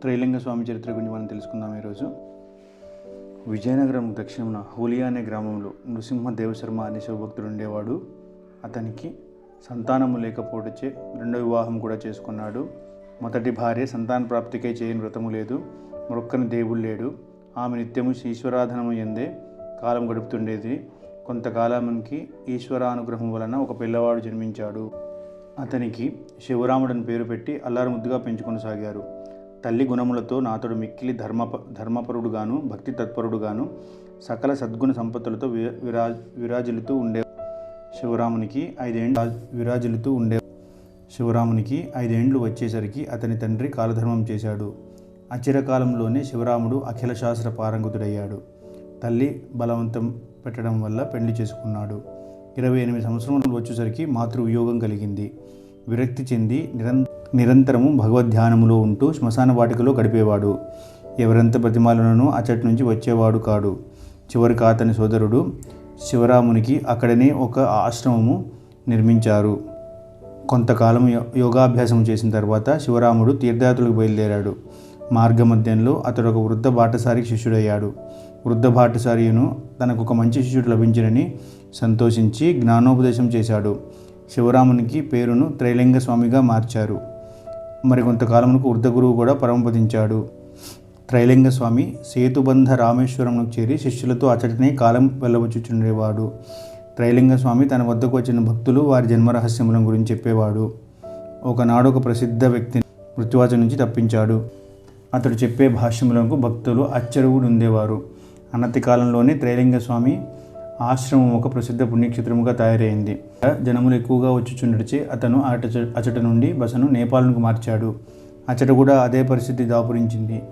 త్రైలింగ స్వామి చరిత్ర గురించి మనం తెలుసుకుందాం ఈరోజు. విజయనగరం దక్షిణమున హూలియా అనే గ్రామంలో నృసింహ దేవశర్మ అనే శివభక్తుడు ఉండేవాడు. అతనికి సంతానము లేకపోవటచే రెండో వివాహం కూడా చేసుకున్నాడు. మొదటి భార్య సంతాన ప్రాప్తికై చేయని వ్రతము లేదు. మొక్కని దేవుడు లేడు. ఆమె నిత్యము ఈశ్వరాధనము ఎందే కాలం గడుపుతుండేది. కొంతకాలానికి ఈశ్వరానుగ్రహం వలన ఒక పిల్లవాడు జన్మించాడు. అతనికి శివరాముడని పేరు పెట్టి అల్లారు ముద్దుగా పెంచుకొనసాగారు తల్లి గుణములతో నాతడు మిక్కిలి ధర్మ ధర్మపరుడుగాను భక్తి తత్పరుడుగాను సకల సద్గుణ సంపత్తులతో విరా విరాజిల్లుతూ ఉండే శివరామునికి ఐదేండ్లు విరాజిల్లుతూ ఉండే శివరామునికి ఐదేండ్లు వచ్చేసరికి అతని తండ్రి కాలధర్మం చేశాడు. అచిరకాలంలోనే శివరాముడు అఖిల శాస్త్ర పారంగతుడయ్యాడు. తల్లి బలవంతం పెట్టడం వల్ల పెళ్ళి చేసుకున్నాడు. ఇరవై ఎనిమిది సంవత్సరములు వచ్చేసరికి మాతృ వియోగం కలిగింది. విరక్తి చెంది నిరం నిరంతరము భగవద్ధ్యానములో ఉంటూ శ్మశాన వాటికలో గడిపేవాడు. ఎవరెంత ప్రతిమాలనను అచ్చటి నుంచి వచ్చేవాడు కాడు. చివరికి అతని సోదరుడు శివరామునికి అక్కడనే ఒక ఆశ్రమము నిర్మించారు. కొంతకాలం యో- యోగాభ్యాసం చేసిన తర్వాత శివరాముడు తీర్థయాత్రలకు బయలుదేరాడు. మార్గమధ్యంలో అతడు ఒక వృద్ధ బాటసారికి శిష్యుడయ్యాడు. వృద్ధ బాటసారియును తనకు ఒక మంచి శిష్యుడు లభించినని సంతోషించి జ్ఞానోపదేశం చేశాడు. శివరామునికి పేరును త్రైలింగ స్వామిగా మార్చారు. మరికొంతకాలమునకు వృద్ధ కూడా పరమపదించాడు త్రైలింగ స్వామి సేతుబంధ రామేశ్వరంకు చేరి శిష్యులతో అతడినే కాలం వెళ్ళవచ్చుచుండేవాడు. త్రైలింగ స్వామి తన వద్దకు వచ్చిన భక్తులు వారి జన్మరహస్యముల గురించి చెప్పేవాడు. ఒకనాడు ఒక ప్రసిద్ధ వ్యక్తిని మృత్యువాచ నుంచి తప్పించాడు. అతడు చెప్పే భాష్యములకు భక్తులు అచ్చరువుడు ఉండేవారు అనతి కాలంలోనే త్రైలింగ స్వామి ఆశ్రమం ఒక ప్రసిద్ధ పుణ్యక్షేత్రముగా తయారైంది. జనములు ఎక్కువగా వచ్చుచుండడిచే అతను అట అచట నుండి బసను నేపాల్కు మార్చాడు. అచట కూడా అదే పరిస్థితి దాపురించింది.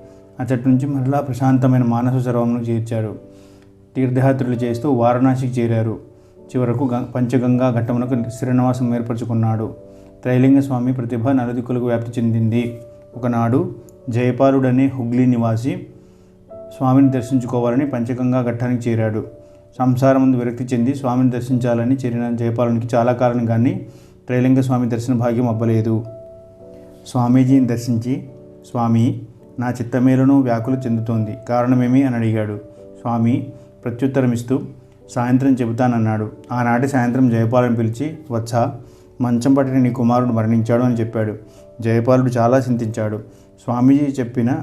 అచట నుంచి మరలా ప్రశాంతమైన మానస సరోవరంలో చేర్చాడు. తీర్థయాత్రలు చేస్తూ వారణాసికి చేరారు. చివరకు గ పంచగంగా ఘట్టమునకు శ్రీనివాసం ఏర్పరచుకున్నాడు. త్రైలింగ స్వామి ప్రతిభ నలుదిక్కులకు వ్యాప్తి చెందింది. ఒకనాడు జయపాలుడనే హుగ్లీ నివాసి స్వామిని దర్శించుకోవాలని పంచగంగా ఘట్టానికి చేరాడు. సంసారం ముందు విరక్తి చెంది స్వామిని దర్శించాలని చేరిన జయపాలునికి చాలా కారణం కానీ త్రైలింగ స్వామి దర్శన భాగ్యం అవ్వలేదు. స్వామీజీని దర్శించి స్వామి నా చిత్తమేలను వ్యాకులు చెందుతోంది. కారణమేమి? అని అడిగాడు. స్వామి ప్రత్యుత్తరమిస్తూ సాయంత్రం చెబుతానన్నాడు. ఆనాటి సాయంత్రం జయపాలను పిలిచి వచ్చా మంచం పట్టిన నీ కుమారుడు మరణించాడు అని చెప్పాడు. జయపాలుడు చాలా చింతించాడు. స్వామీజీ చెప్పిన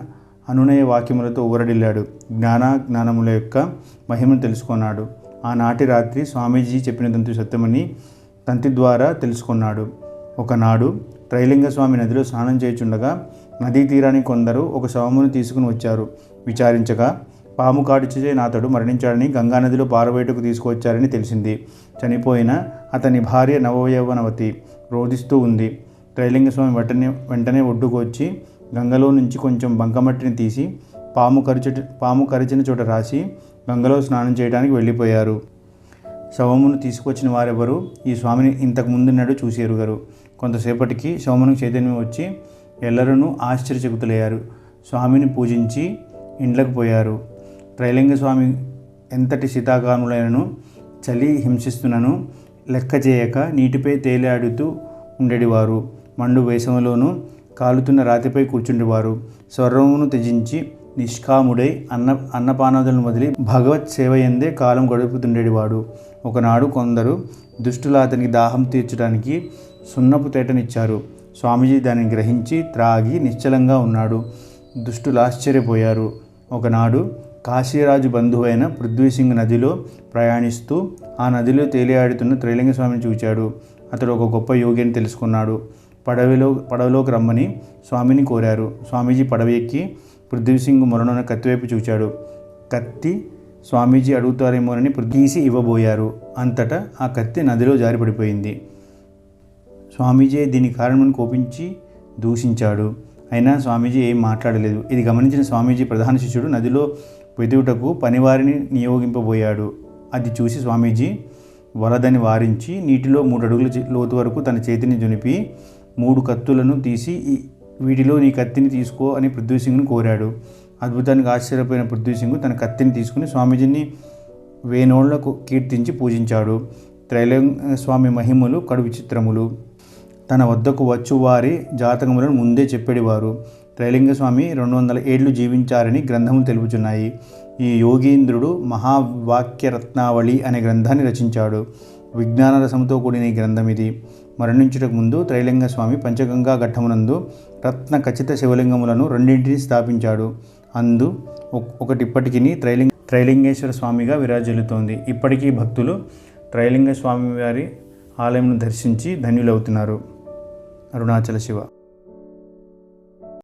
అనునయ వాక్యములతో ఊరడిల్లాడు. జ్ఞాన జ్ఞానముల యొక్క మహిమను తెలుసుకున్నాడు. ఆనాటి రాత్రి స్వామీజీ చెప్పిన తంతు సత్యమని తంతి ద్వారా తెలుసుకున్నాడు. ఒకనాడు త్రైలింగ స్వామి నదిలో స్నానం చేయుచుండగా నదీ తీరానికి కొందరు ఒక శవమును తీసుకుని వచ్చారు. విచారించగా పాము కాడిచే నాతడు మరణించాడని గంగానదిలో పారవేటకు తీసుకువచ్చారని తెలిసింది. చనిపోయిన అతని భార్య నవయవనవతి రోధిస్తూ ఉంది. త్రైలింగ స్వామి వెంటనే వెంటనే ఒడ్డుకు వచ్చి గంగలో నుంచి కొంచెం బంకమట్టిని తీసి పాము కరిచ పాము కరిచిన చోట రాసి గంగలో స్నానం చేయడానికి వెళ్ళిపోయారు. శవమును తీసుకొచ్చిన వారెవరు ఈ స్వామిని ఇంతకు ముందున్నాడు చూసేరుగారు కొంతసేపటికి శవమునికి చైతన్యం వచ్చి ఎల్లరూ ఆశ్చర్యచకుతులయ్యారు. స్వామిని పూజించి ఇండ్లకు పోయారు. త్రైలింగ స్వామి ఎంతటి శీతాకాములైనను చలి హింసిస్తున్నను లెక్క చేయక నీటిపై తేలాడుతూ ఉండేటివారు మండు వేసవిలోనూ కాలుతున్న రాతిపై కూర్చుండేవారు. స్వరమును త్యజించి నిష్కాముడై అన్న అన్నపానాదులను వదిలి భగవత్ సేవ ఎందే కాలం గడుపుతుండేవాడు. ఒకనాడు కొందరు దుష్టులు అతనికి దాహం తీర్చడానికి సున్నపు తేటనిచ్చారు. స్వామీజీ దానిని గ్రహించి త్రాగి నిశ్చలంగా ఉన్నాడు. దుష్టులు ఆశ్చర్యపోయారు. ఒకనాడు కాశీరాజు బంధువైన పృథ్వీసింగ్ నదిలో ప్రయాణిస్తూ ఆ నదిలో తేలియాడుతున్న త్రైలింగ స్వామిని చూచాడు. అతడు ఒక గొప్ప యోగి అని తెలుసుకున్నాడు. పడవలో పడవలోకి రమ్మని స్వామిని కోరారు. స్వామీజీ పడవ ఎక్కి పృథ్వీసింగ్ మొరనున్న కత్తివైపు చూచాడు. కత్తి స్వామీజీ అడుగుతారేమోనని తీసి ఇవ్వబోయారు. అంతటా ఆ కత్తి నదిలో జారిపడిపోయింది. స్వామీజీ దీని కారణమని కోపించి దూషించాడు. అయినా స్వామీజీ ఏం మాట్లాడలేదు. ఇది గమనించిన స్వామీజీ ప్రధాన శిష్యుడు నదిలో వెతుకుటకు పనివారిని నియోగింపబోయాడు. అది చూసి స్వామీజీ వలదని వారించి నీటిలో మూడు అడుగుల లోతు వరకు తన చేతిని జునిపి మూడు కత్తులను తీసి వీటిలో నీ కత్తిని తీసుకో అని పృథ్వీసింగ్ను కోరాడు. అద్భుతానికి ఆశ్చర్యపోయిన పృథ్వీసింగ్ తన కత్తిని తీసుకుని స్వామీజీని వేణోళ్ళకు కీర్తించి పూజించాడు. త్రైలంగ స్వామి మహిమలు కడు విచిత్రములు. తన వద్దకు వచ్చువారి జాతకములను ముందే చెప్పేవారు త్రైలింగ స్వామి రెండు వందల ఏళ్ళు జీవించారని గ్రంథములు తెలుపుచున్నాయి. ఈ యోగీంద్రుడు మహావాక్యరత్నావళి అనే గ్రంథాన్ని రచించాడు. విజ్ఞాన రసముతో కూడిన ఈ గ్రంథం ఇది. మరణించుటకు ముందు త్రైలింగ స్వామి పంచగంగా ఘట్టమునందు రత్న ఖచ్చిత శివలింగములను రెండింటిని స్థాపించాడు. అందు ఒకటి ఇప్పటికీ త్రైలింగ త్రైలింగేశ్వర స్వామిగా విరాజిల్లుతోంది. ఇప్పటికీ భక్తులు త్రైలింగ స్వామి వారి ఆలయంను దర్శించి ధన్యులవుతున్నారు. అరుణాచల శివ